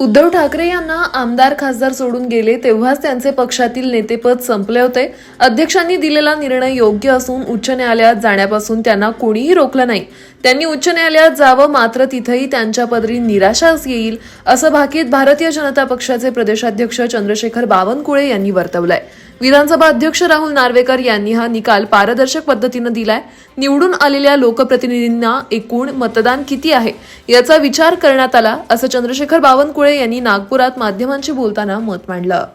उद्धव ठाकरे यांना आमदार खासदार सोडून गेले तेव्हाच त्यांचे पक्षातील नेतेपद संपले होते. अध्यक्षांनी दिलेला निर्णय योग्य असून उच्च न्यायालयात जाण्यापासून त्यांना कोणीही रोखलं नाही. त्यांनी उच्च न्यायालयात जावं मात्र तिथंही त्यांच्या पदरी निराशाच येईल असं भाकीत भारतीय जनता पक्षाचे प्रदेशाध्यक्ष चंद्रशेखर बावनकुळे यांनी वर्तवलंय. विधानसभा अध्यक्ष राहुल नार्वेकर यांनी हा निकाल पारदर्शक पद्धतीनं दिलाय. निवडून आलेल्या लोकप्रतिनिधींना एकूण मतदान किती आहे? याचा विचार करण्यात आला असं चंद्रशेखर बावनकुळे यांनी नागपुरात माध्यमांशी बोलताना मत मांडलं.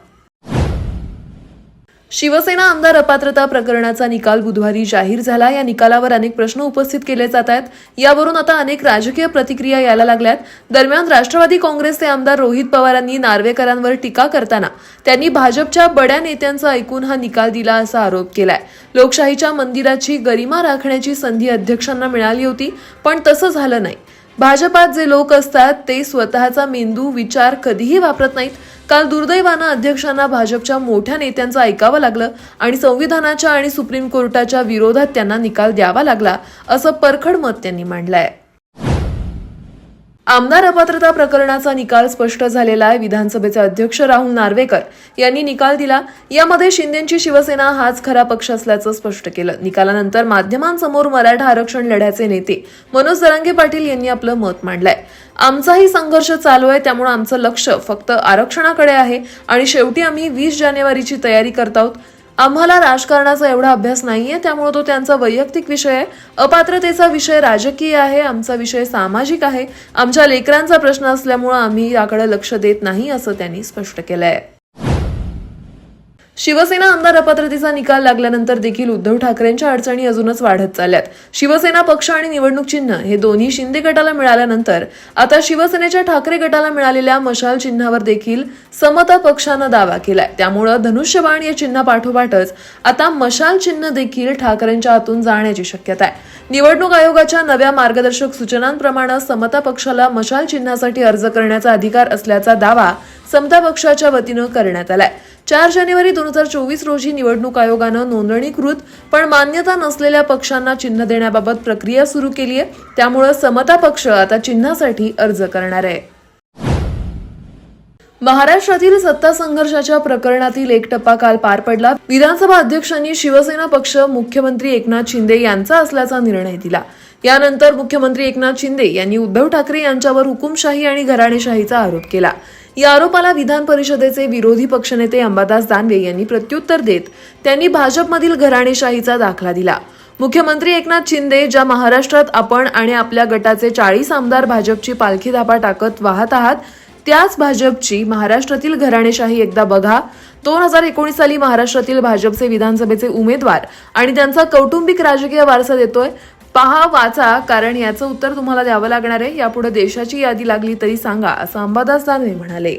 शिवसेना आमदार अपात्रता प्रकरणाचा निकाल बुधवारी जाहीर झाला. या निकालावर अनेक प्रश्न उपस्थित केले जात आहेत. यावरून आता अनेक राजकीय प्रतिक्रिया यायला लागल्यात. दरम्यान राष्ट्रवादी काँग्रेसचे आमदार रोहित पवारांनी नार्वेकरांवर टीका करताना त्यांनी भाजपच्या बड्या नेत्यांचा ऐकून हा निकाल दिला असा आरोप केलाय. लोकशाहीच्या मंदिराची गरिमा राखण्याची संधी अध्यक्षांना मिळाली होती पण तसं झालं नाही. भाजपात जे लोक असतात ते स्वतःचा मेंदू विचार कधीही वापरत नाहीत. काल दुर्दैवानं अध्यक्षांना भाजपच्या मोठ्या नेत्यांचं ऐकावं लागलं आणि संविधानाच्या आणि सुप्रीम कोर्टाच्या विरोधात त्यांना निकाल द्यावा लागला असं परखड मत त्यांनी मांडलं आहे आमदार अपात्रता प्रकरणाचा निकाल स्पष्ट झालेला आहे. विधानसभेचे अध्यक्ष राहुल नार्वेकर यांनी निकाल दिला. यामध्ये शिंदेची शिवसेना हाच खरा पक्ष असल्याचं स्पष्ट केलं. निकालानंतर माध्यमांसमोर मराठा आरक्षण लढ्याचे नेते मनोज जरांगे पाटील यांनी आपलं मत मांडलंय. आमचाही संघर्ष चालू आहे. त्यामुळे आमचं लक्ष फक्त आरक्षणाकडे आहे. आणि शेवटी आम्ही वीस जानेवारीची तयारी करत आहोत. आम्हाला राजकारणाचा एवढा अभ्यास नाहीये त्यामुळे तो त्यांचा वैयक्तिक विषय आहे. अपात्रतेचा विषय राजकीय आहे आमचा विषय सामाजिक आहे. आमच्या लेकरांचा प्रश्न असल्यामुळं आम्ही याकडे लक्ष देत नाही असं त्यांनी स्पष्ट केलंय. शिवसेना आमदार अपात्रतेचा निकाल लागल्यानंतर देखील उद्धव ठाकरेंच्या अडचणी अजूनच वाढत चालल्यात. शिवसेना पक्ष आणि निवडणूक चिन्ह हे दोन्ही शिंदे गटाला मिळाल्यानंतर आता शिवसेनेच्या ठाकरे गटाला मिळालेल्या मशाल चिन्हावर देखील समता पक्षानं दावा केलाय. त्यामुळं धनुष्यबाण या चिन्हापाठोपाठच आता मशाल चिन्ह देखील ठाकरेंच्या हातून जाण्याची शक्यता आहे. निवडणूक आयोगाच्या नव्या मार्गदर्शक सूचनांप्रमाणे समता पक्षाला मशाल चिन्हासाठी अर्ज करण्याचा अधिकार असल्याचा दावा समता पक्षाच्या वतीनं करण्यात आलाय. चार जानेवारी दोन हजार चोवीस रोजी निवडणूक आयोगानं नोंदणीकृत पण मान्यता नसलेल्या पक्षांना चिन्ह देण्याबाबत प्रक्रिया सुरू केली आहे त्यामुळं समता पक्ष आता चिन्हासाठी अर्ज करणार आहे. महाराष्ट्रातील सत्ता संघर्षाच्या प्रकरणातील एक टप्पा काल पार पडला. विधानसभा अध्यक्षांनी शिवसेना पक्ष मुख्यमंत्री एकनाथ शिंदे यांचा असल्याचा निर्णय दिला. यानंतर मुख्यमंत्री एकनाथ शिंदे यांनी उद्धव ठाकरे यांच्यावर हुकुमशाही आणि घराणेशाहीचा आरोप केला. या आरोपाला विधान परिषदेचे विरोधी पक्षनेते अंबादास दानवे यांनी प्रत्युत्तर देत त्यांनी भाजपमधील घराणेशाहीचा दाखला दिला. मुख्यमंत्री एकनाथ शिंदे ज्या महाराष्ट्रात आपण आणि आपल्या गटाचे चाळीस आमदार भाजपची पालखी धापा टाकत वाहत आहात त्याच भाजपची महाराष्ट्रातील घराणेशाही एकदा बघा. दोन हजार एकोणीस साली महाराष्ट्रातील भाजपचे विधानसभेचे उमेदवार आणि त्यांचा कौटुंबिक राजकीय वारसा देतोय. पहा वाचा कारण याचं उत्तर तुम्हाला द्यावं लागणार आहे. यापुढे देशाची यादी लागली तरी सांगा असं अंबादास दानवे म्हणाले.